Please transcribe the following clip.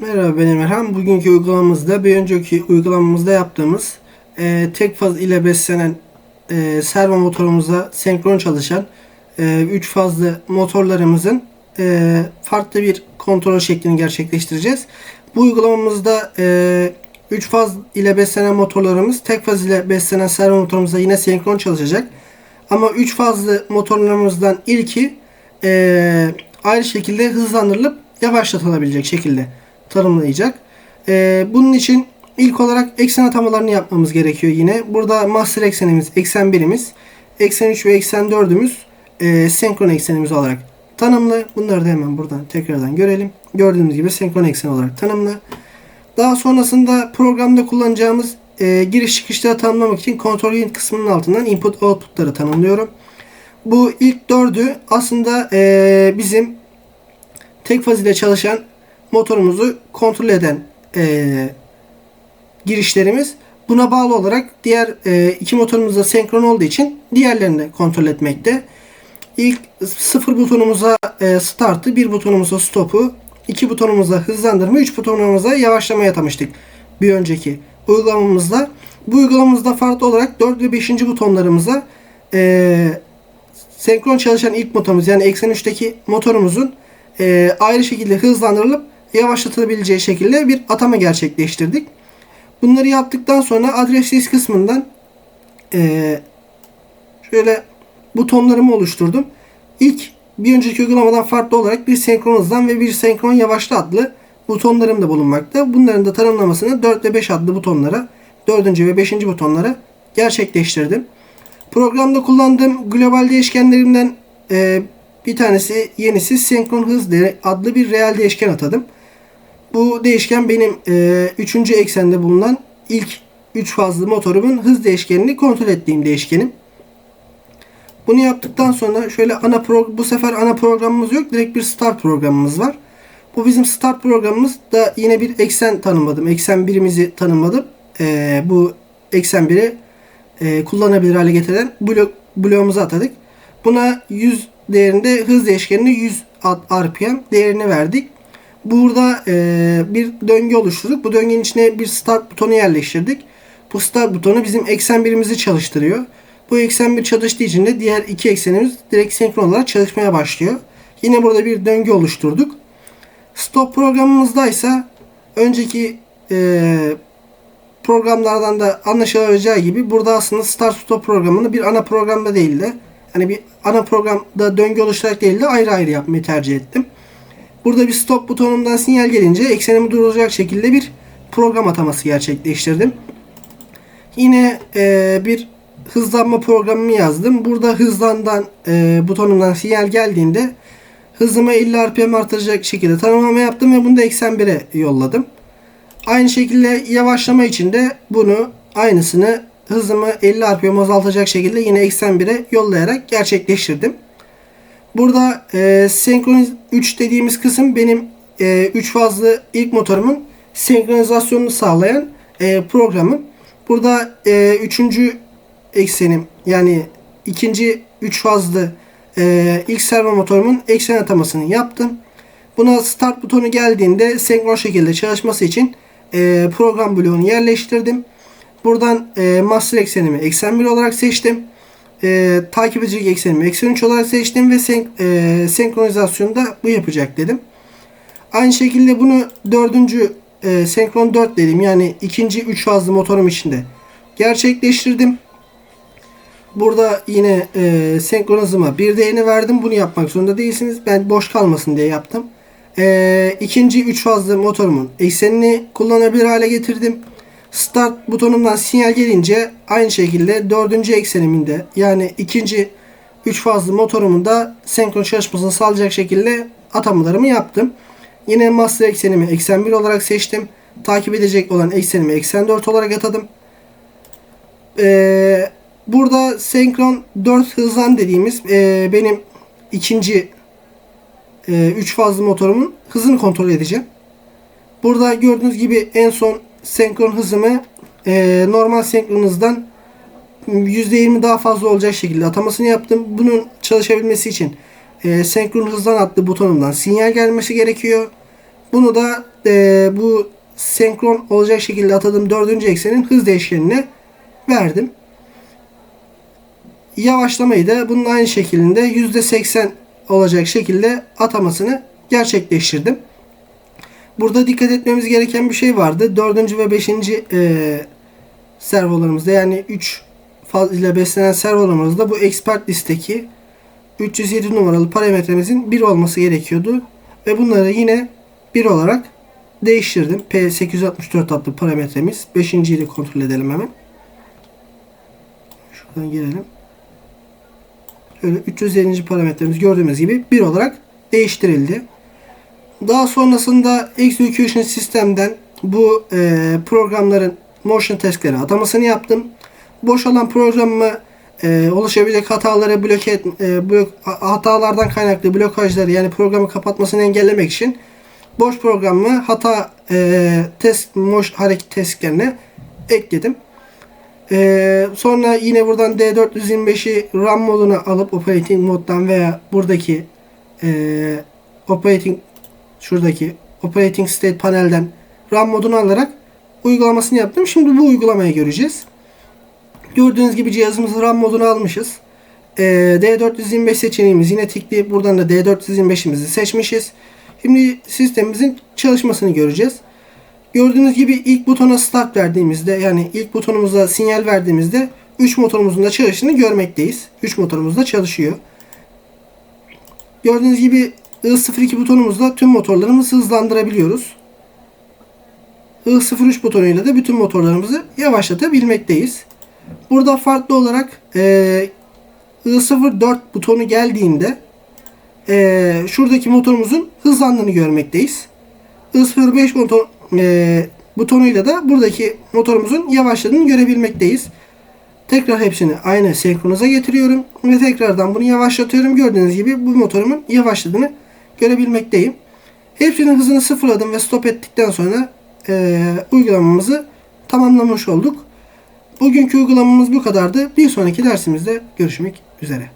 Merhaba ben Emirhan. Bugünkü uygulamamızda bir önceki uygulamamızda yaptığımız e, tek faz ile beslenen e, servo motorumuza senkron çalışan 3 fazlı motorlarımızın e, farklı bir kontrol şeklini gerçekleştireceğiz. Bu uygulamamızda 3 faz ile beslenen motorlarımız tek faz ile beslenen servo motorumuza yine senkron çalışacak. Ama 3 fazlı motorlarımızdan ilki e, ayrı şekilde hızlandırılıp yavaşlatılabilecek şekilde tanımlayacak. Ee, bunun için ilk olarak eksen atamalarını yapmamız gerekiyor yine. Burada master eksenimiz, eksen 1'imiz, eksen 3 ve eksen 4'ümüz e, senkron eksenimiz olarak tanımlı. Bunları da hemen buradan tekrardan görelim. Gördüğümüz gibi senkron eksen olarak tanımlı. Daha sonrasında programda kullanacağımız e, giriş çıkışları tanımlamak için kontrol unit kısmının altından input output'ları tanımlıyorum. Bu ilk dördü aslında e, bizim tek faz ile çalışan motorumuzu kontrol eden e, girişlerimiz. Buna bağlı olarak diğer e, iki motorumuzda senkron olduğu için diğerlerini kontrol etmekte. İlk sıfır butonumuza e, startı, bir butonumuza stop'u, iki butonumuza hızlandırma, üç butonumuza yavaşlama atamıştık bir önceki uygulamamızda. Bu uygulamamızda farklı olarak 4 ve 5. butonlarımıza e, senkron çalışan ilk motorumuz yani eksen 3'teki motorumuzun e, ayrı şekilde hızlandırılıp yavaşlatılabileceği şekilde bir atama gerçekleştirdik. Bunları yaptıktan sonra adres list kısmından e, şöyle butonlarımı oluşturdum. İlk bir önceki uygulamadan farklı olarak bir senkron hızlan ve bir senkron yavaşla adlı butonlarım da bulunmakta. Bunların da tanımlamasını 4 ve 5 adlı butonlara 4. ve 5. butonlara gerçekleştirdim. Programda kullandığım global değişkenlerimden e, bir tanesi yenisi senkron hız adlı bir reel değişken atadım. Bu değişken benim 3. E, eksende bulunan ilk 3 fazlı motorumun hız değişkenini kontrol ettiğim değişkenim. Bunu yaptıktan sonra şöyle ana pro bu sefer ana programımız yok. Direkt bir start programımız var. Bu bizim start programımız da yine bir eksen tanımladım. Eksen birimizi tanımladım. Ee, bu eksen biri e, kullanabilir hale getiren blok bloğumuza atadık. Buna 100 değerinde hız değişkenine 100 RPM değerini verdik. Burada e, bir döngü oluşturduk. Bu döngünün içine bir start butonu yerleştirdik. Bu start butonu bizim eksen birimizi çalıştırıyor. Bu eksen bir çalıştığı için de diğer iki eksenimiz direkt senkron olarak çalışmaya başlıyor. Yine burada bir döngü oluşturduk. Stop programımızda ise önceki e, programlardan da anlaşılacağı gibi burada aslında start stop programını bir ana programda değil de hani bir ana programda döngü oluşturarak değil de ayrı ayrı yapmayı tercih ettim. Burada bir stop butonundan sinyal gelince eksenimi durduracak şekilde bir program ataması gerçekleştirdim. Yine e, bir hızlanma programımı yazdım. Burada hızlandan e, butonundan sinyal geldiğinde hızımı 50 RPM artıracak şekilde tanımlama yaptım ve bunu da eksen 1'e yolladım. Aynı şekilde yavaşlama için de bunu aynısını hızımı 50 RPM azaltacak şekilde yine eksen 1'e yollayarak gerçekleştirdim. Burada e, senkroniz 3 dediğimiz kısım benim 3 e, fazlı ilk motorumun senkronizasyonunu sağlayan e, programım. Burada e, üçüncü eksenim yani ikinci 3 fazlı e, ilk servo motorumun eksen atamasını yaptım. Buna start butonu geldiğinde senkron şekilde çalışması için e, program bloğunu yerleştirdim. Buradan e, master eksenimi eksen 1 olarak seçtim. E, takip edecek eksenimi eksen 3 olarak seçtim ve senk, e, senkronizasyonu da bu yapacak dedim. Aynı şekilde bunu dördüncü e, senkron 4 dedim. Yani ikinci 3 fazlı motorum içinde gerçekleştirdim. Burada yine e, senkron hızıma bir değerini verdim. Bunu yapmak zorunda değilsiniz. Ben boş kalmasın diye yaptım. E, ikinci 3 fazlı motorumun eksenini kullanabilir hale getirdim. Start butonundan sinyal gelince aynı şekilde dördüncü ekseniminde yani ikinci 3 fazlı motorumun da senkron çalışmasını sağlayacak şekilde atamalarımı yaptım. Yine master eksenimi eksen 1 olarak seçtim. Takip edecek olan eksenimi eksen 4 olarak atadım. Ee, burada senkron 4 hızlan dediğimiz e, benim ikinci 3 e, fazlı motorumun hızını kontrol edeceğim. Burada gördüğünüz gibi en son senkron hızımı e, normal senkron hızdan %20 daha fazla olacak şekilde atamasını yaptım. Bunun çalışabilmesi için e, senkron hızdan adlı butonundan sinyal gelmesi gerekiyor. Bunu da e, bu senkron olacak şekilde atadığım dördüncü eksenin hız değişkenine verdim. Yavaşlamayı da bunun aynı şekilde %80 olacak şekilde atamasını gerçekleştirdim. Burada dikkat etmemiz gereken bir şey vardı. Dördüncü ve beşinci e, servolarımızda yani 3 faz ile beslenen servolarımızda bu expert listeki 307 numaralı parametremizin 1 olması gerekiyordu. Ve bunları yine 1 olarak değiştirdim. P864 adlı parametremiz. 5. ile kontrol edelim hemen. Şuradan girelim. Şöyle 350. parametremiz gördüğümüz gibi 1 olarak değiştirildi. Daha sonrasında Execution System'den bu e, programların motion testleri atamasını yaptım. Boş olan programımı e, oluşabilecek hataları bloke et, e, blok, hatalardan kaynaklı blokajları yani programı kapatmasını engellemek için boş programımı hata e, test moş hareket testlerine ekledim. E, sonra yine buradan D425'i RAM moduna alıp operating moddan veya buradaki e, operating şuradaki operating state panelden RAM modunu alarak uygulamasını yaptım. Şimdi bu uygulamayı göreceğiz. Gördüğünüz gibi cihazımızın RAM modunu almışız. Ee, D425 seçeneğimiz yine tikli. Buradan da D425'imizi seçmişiz. Şimdi sistemimizin çalışmasını göreceğiz. Gördüğünüz gibi ilk butona start verdiğimizde yani ilk butonumuza sinyal verdiğimizde 3 motorumuzun da çalıştığını görmekteyiz. 3 motorumuz da çalışıyor. Gördüğünüz gibi I02 butonumuzla tüm motorlarımızı hızlandırabiliyoruz. I03 butonuyla da bütün motorlarımızı yavaşlatabilmekteyiz. Burada farklı olarak e, I04 butonu geldiğinde e, şuradaki motorumuzun hızlandığını görmekteyiz. I05 motor, e, butonuyla da buradaki motorumuzun yavaşladığını görebilmekteyiz. Tekrar hepsini aynı senkronize getiriyorum ve tekrardan bunu yavaşlatıyorum. Gördüğünüz gibi bu motorumun yavaşladığını görebilmekteyim. Hepsinin hızını sıfırladım ve stop ettikten sonra e, uygulamamızı tamamlamış olduk. Bugünkü uygulamamız bu kadardı. Bir sonraki dersimizde görüşmek üzere.